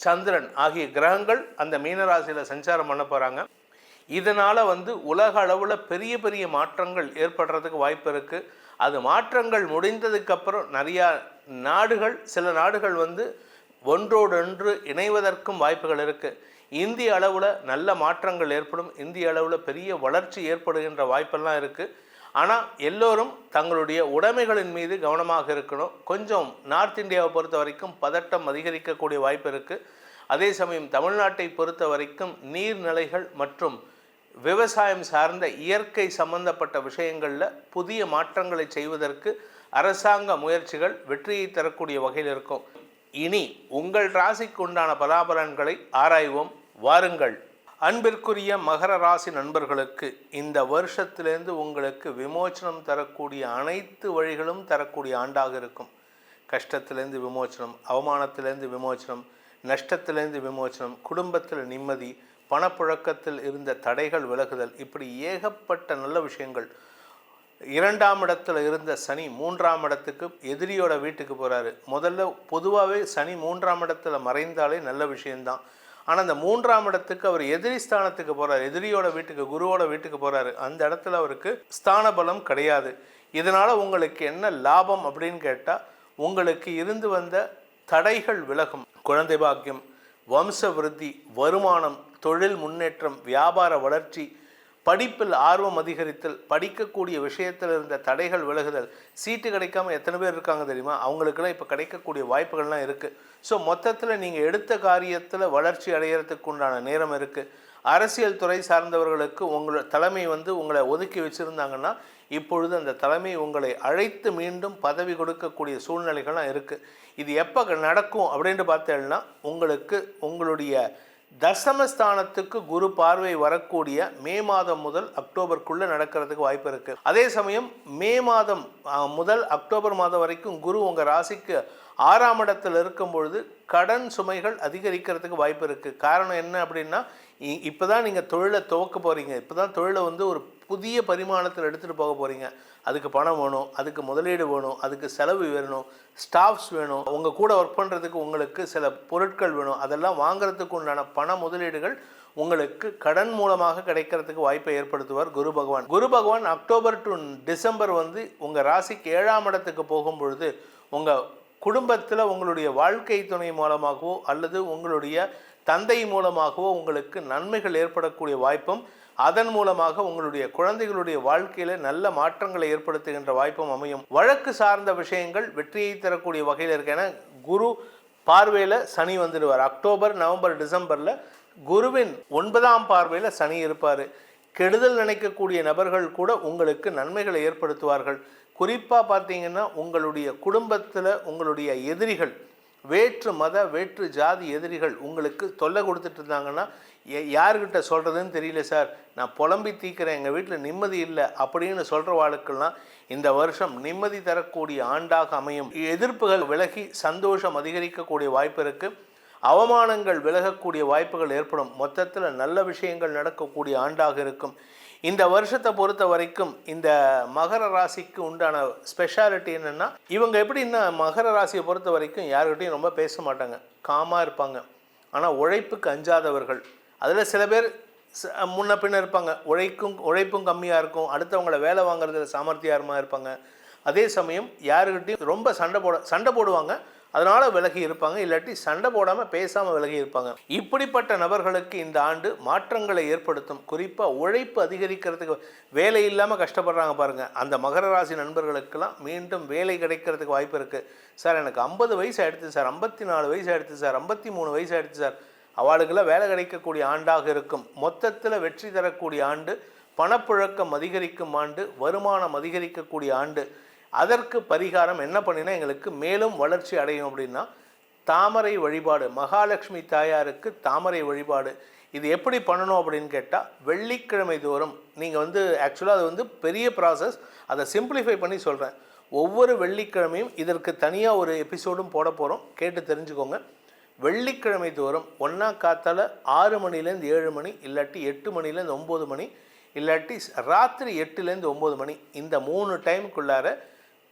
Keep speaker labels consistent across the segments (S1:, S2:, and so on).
S1: சந்திரன் ஆகிய கிரகங்கள் அந்த மீனராசியில் சஞ்சாரம் பண்ண போகிறாங்க இதனால் வந்து உலக அளவில் பெரிய பெரிய மாற்றங்கள் ஏற்படுறதுக்கு வாய்ப்பு இருக்குது அது மாற்றங்கள் முடிந்ததுக்கப்புறம் நிறையா நாடுகள் சில நாடுகள் வந்து ஒன்றோடொன்று இணைவதற்கும் வாய்ப்புகள் இருக்குது இந்திய அளவில் நல்ல மாற்றங்கள் ஏற்படும். இந்திய அளவில் பெரிய வளர்ச்சி ஏற்படுகின்ற வாய்ப்பெல்லாம் இருக்குது ஆனால் எல்லோரும் தங்களுடைய உடைமைகளின் மீது கவனமாக இருக்கணும். கொஞ்சம் நார்த் இந்தியாவை பொறுத்த வரைக்கும் பதட்டம் அதிகரிக்கக்கூடிய வாய்ப்பு இருக்குது அதே சமயம் தமிழ்நாட்டை பொறுத்த வரைக்கும் நீர்நிலைகள் மற்றும் விவசாயம் சார்ந்த இயற்கை சம்பந்தப்பட்ட விஷயங்களில் புதிய மாற்றங்களை செய்வதற்கு அரசாங்க முயற்சிகள் வெற்றியை தரக்கூடிய வகையில் இருக்கும். இனி உங்கள் ராசிக்கு உண்டான பலாபலன்களை ஆராய்வோம். வாருங்கள். அன்பிற்குரிய மகர ராசி நண்பர்களுக்கு இந்த வருஷத்திலேருந்து உங்களுக்கு விமோச்சனம் தரக்கூடிய அனைத்து வழிகளும் தரக்கூடிய ஆண்டாக இருக்கும். கஷ்டத்திலேருந்து விமோச்சனம் அவமானத்திலேருந்து விமோச்சனம் நஷ்டத்திலிருந்து விமோச்சனம் குடும்பத்தில் நிம்மதி பணப்புழக்கத்தில் இருந்த தடைகள் விலகுதல் இப்படி ஏகப்பட்ட நல்ல விஷயங்கள். இரண்டாம் இடத்துல இருந்த சனி மூன்றாம் இடத்துக்கு எதிரியோட வீட்டுக்கு போகிறாரு முதல்ல பொதுவாகவே சனி மூன்றாம் இடத்துல மறைந்தாலே நல்ல விஷயந்தான் ஆனால் அந்த மூன்றாம் இடத்துக்கு அவர் எதிரி ஸ்தானத்துக்கு போகிறார் எதிரியோட வீட்டுக்கு குருவோட வீட்டுக்கு போகிறாரு அந்த இடத்துல அவருக்கு ஸ்தான பலம் கிடையாது. இதனால் உங்களுக்கு என்ன லாபம் அப்படின்னு கேட்டால் உங்களுக்கு இருந்து வந்த தடைகள் விலகும். குழந்தை பாக்கியம் வம்ச விருத்தி வருமானம் தொழில் முன்னேற்றம் வியாபார வளர்ச்சி படிப்பில் ஆர்வம் அதிகரித்தல் படிக்கக்கூடிய விஷயத்தில் இருந்த தடைகள் விலகுதல். சீட்டு கிடைக்காம எத்தனை பேர் இருக்காங்க தெரியுமா? அவங்களுக்கெல்லாம் இப்போ கிடைக்கக்கூடிய வாய்ப்புகள்லாம் இருக்குது ஸோ மொத்தத்தில் நீங்கள் எடுத்த காரியத்தில் வளர்ச்சி அடையிறதுக்கு உண்டான நேரம் இருக்குது அரசியல் துறை சார்ந்தவர்களுக்கு உங்களோட தலைமை வந்து உங்களை ஒதுக்கி வச்சுருந்தாங்கன்னா இப்பொழுது அந்த தலைமை உங்களை அழைத்து மீண்டும் பதவி கொடுக்கக்கூடிய சூழ்நிலைகள்லாம் இருக்குது இது எப்போ நடக்கும் அப்படின்ட்டு பார்த்தேன்னா உங்களுக்கு உங்களுடைய தசமஸ்தானத்துக்கு குரு பார்வை வரக்கூடிய மே மாதம் முதல் அக்டோபருக்குள்ளே நடக்கிறதுக்கு வாய்ப்பு இருக்குது அதே சமயம் மே மாதம் முதல் அக்டோபர் மாதம் வரைக்கும் குரு உங்கள் ராசிக்கு ஆறாம் இடத்தில் இருக்கும் பொழுது கடன் சுமைகள் அதிகரிக்கிறதுக்கு வாய்ப்பு இருக்குது காரணம் என்ன அப்படின்னா இப்போ தான் நீங்கள் தொழிலை துவக்க போகிறீங்க இப்போ தான் தொழிலை வந்து ஒரு புதிய பரிமாணத்தில் எடுத்துகிட்டு போக போகிறீங்க அதுக்கு பணம் வேணும் அதுக்கு முதலீடு வேணும் அதுக்கு செலவு வேணும் ஸ்டாஃப்ஸ் வேணும். உங்கள் கூட ஒர்க் பண்ணுறதுக்கு உங்களுக்கு சில பொருட்கள் வேணும். அதெல்லாம் வாங்குறதுக்கு உண்டான பண முதலீடுகள் உங்களுக்கு கடன் மூலமாக கிடைக்கிறதுக்கு வாய்ப்பை ஏற்படுத்துவார் குரு பகவான். குரு பகவான் அக்டோபர் டு டிசம்பர் வந்து உங்கள் ராசிக்கு ஏழாம் இடத்துக்கு போகும் பொழுது உங்கள் குடும்பத்தில் உங்களுடைய வாழ்க்கை துணை மூலமாகவோ அல்லது உங்களுடைய தந்தை மூலமாகவோ உங்களுக்கு நன்மைகள் ஏற்படக்கூடிய வாய்ப்பும் அதன் மூலமாக உங்களுடைய குழந்தைகளுடைய வாழ்க்கையில் நல்ல மாற்றங்களை ஏற்படுத்துகின்ற வாய்ப்பும் அமையும். வழக்கு சார்ந்த விஷயங்கள் வெற்றியை தரக்கூடிய வகையில் இருக்க. ஏன்னா குரு பார்வையில் சனி வந்துடுவார். அக்டோபர் நவம்பர் டிசம்பரில் குருவின் ஒன்பதாம் பார்வையில் சனி இருப்பார். கெடுதல் நினைக்கக்கூடிய நபர்கள் கூட உங்களுக்கு நன்மைகளை ஏற்படுத்துவார்கள். குறிப்பாக பார்த்தீங்கன்னா உங்களுடைய குடும்பத்தில் உங்களுடைய எதிரிகள் வேற்று மத வேற்று ஜாதி எதிரிகள் உங்களுக்கு தொல்லை கொடுத்துட்டு இருந்தாங்கன்னா ய- யார்கிட்ட சொல்கிறதுன்னு தெரியல சார். நான் புலம்பி தீக்கிறேன் எங்கள் வீட்டில் நிம்மதி இல்லை அப்படின்னு சொல்கிற வாழ்க்கெல்லாம் இந்த வருஷம் நிம்மதி தரக்கூடிய ஆண்டாக அமையும். எதிர்ப்புகள் விலகி சந்தோஷம் அதிகரிக்கக்கூடிய வாய்ப்பு இருக்குது அவமானங்கள் விலகக்கூடிய வாய்ப்புகள் ஏற்படும். மொத்தத்தில் நல்ல விஷயங்கள் நடக்கக்கூடிய ஆண்டாக இருக்கும். இந்த வருஷத்தை பொறுத்த வரைக்கும் இந்த மகர ராசிக்கு உண்டான ஸ்பெஷாலிட்டி என்னென்னா இவங்க எப்படின்னா மகர ராசியை பொறுத்த வரைக்கும் யாருக்கிட்டையும் ரொம்ப பேச மாட்டாங்க. காமாக இருப்பாங்க. ஆனால் உழைப்புக்கு அஞ்சாதவர்கள் அதில் சில பேர் ச- முன்ன பின்ன இருப்பாங்க. உழைக்கும் உழைப்பும் கம்மியாக இருக்கும். அடுத்தவங்கள வேலை வாங்குறதுல சாமர்த்தியாரமாக இருப்பாங்க. அதே சமயம் யாருக்கிட்டையும் ரொம்ப சண்டை போட சண்டை போடுவாங்க. அதனால் விலகி இருப்பாங்க. இல்லாட்டி சண்டை போடாமல் பேசாமல் விலகி இருப்பாங்க. இப்படிப்பட்ட நபர்களுக்கு இந்த ஆண்டு மாற்றங்களை ஏற்படுத்தும். குறிப்பாக உழைப்பு அதிகரிக்கிறதுக்கு வேலை இல்லாமல் கஷ்டப்படுறாங்க பாருங்கள் அந்த மகர ராசி நண்பர்களுக்கெல்லாம் மீண்டும் வேலை கிடைக்கிறதுக்கு வாய்ப்பு இருக்குது சார் எனக்கு ஐம்பது வயசு ஆயிடுச்சு சார். ஐம்பத்தி நாலு வயசு ஆயிடுச்சு சார். ஐம்பத்தி மூணு வயசு ஆயிடுச்சு சார். அவளுக்கெல்லாம் வேலை கிடைக்கக்கூடிய ஆண்டாக இருக்கும். மொத்தத்தில் வெற்றி தரக்கூடிய ஆண்டு பணப்புழக்கம் அதிகரிக்கும் ஆண்டு வருமானம் அதிகரிக்கக்கூடிய ஆண்டு. அதற்கு பரிகாரம் என்ன பண்ணினா எங்களுக்கு மேலும் வளர்ச்சி அடையும் அப்படின்னா தாமரை வழிபாடு மகாலட்சுமி தாயாருக்கு தாமரை வழிபாடு இது எப்படி பண்ணணும் அப்படின்னு கேட்டால் வெள்ளிக்கிழமை தோறும் நீங்கள் வந்து ஆக்சுவலாக அது வந்து பெரிய ப்ராசஸ் அதை சிம்பிளிஃபை பண்ணி சொல்கிறேன் ஒவ்வொரு வெள்ளிக்கிழமையும் இதற்கு தனியாக ஒரு எபிசோடும் போட போகிறோம் கேட்டு தெரிஞ்சுக்கோங்க. வெள்ளிக்கிழமை தோறும் ஒன்றா காத்தால் ஆறு மணிலேருந்து ஏழு மணி இல்லாட்டி எட்டு மணிலேருந்து ஒம்பது மணி இல்லாட்டி ராத்திரி எட்டுலேருந்து ஒம்பது மணி இந்த மூணு டைமுக்குள்ளார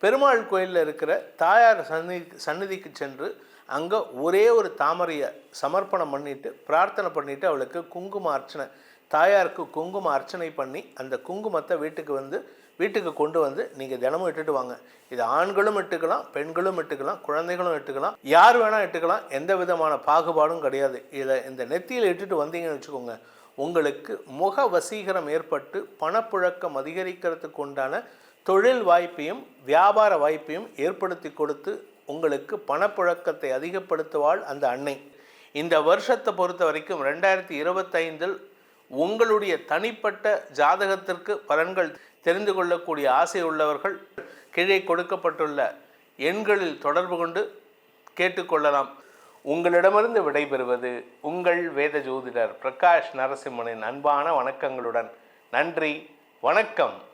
S1: பெருமாள் கோயிலில் இருக்கிற தாயார் சன்னி சந்நிதிக்கு சென்று அங்கே ஒரே ஒரு தாமரையை சமர்ப்பணம் பண்ணிட்டு பிரார்த்தனை பண்ணிட்டு அவளுக்கு குங்கும அர்ச்சனை தாயாருக்கு குங்கும அர்ச்சனை பண்ணி அந்த குங்குமத்தை வீட்டுக்கு வந்து வீட்டுக்கு கொண்டு வந்து நீங்கள் தினமும் இட்டுட்டு வாங்க. இது ஆண்களும் இட்டுக்கலாம் பெண்களும் இட்டுக்கலாம் குழந்தைகளும் இட்டுக்கலாம் யார் வேணால் இட்டுக்கலாம் எந்த விதமான பாகுபாடும் கிடையாது. இதை இந்த நெத்தியில் இட்டுட்டு வந்தீங்கன்னு வச்சுக்கோங்க உங்களுக்கு முக வசீகரம் ஏற்பட்டு பணப்புழக்கம் அதிகரிக்கிறதுக்கு உண்டான தொழில் வாய்ப்பையும் வியாபார வாய்ப்பையும் ஏற்படுத்தி கொடுத்து உங்களுக்கு பணப்புழக்கத்தை அதிகப்படுத்துவாள் அந்த அன்னை. இந்த வருஷத்தை பொறுத்த வரைக்கும் ரெண்டாயிரத்தி இருபத்தைந்தில் உங்களுடைய தனிப்பட்ட ஜாதகத்திற்கு பலன்கள் தெரிந்து கொள்ளக்கூடிய ஆசை உள்ளவர்கள் கீழே கொடுக்கப்பட்டுள்ள எண்களில் தொடர்பு கொண்டு கேட்டுக்கொள்ளலாம். உங்களிடமிருந்து விடைபெறுவது உங்கள் வேத ஜோதிடர் பிரகாஷ் நரசிம்மனின் அன்பான வணக்கங்களுடன். நன்றி வணக்கம்.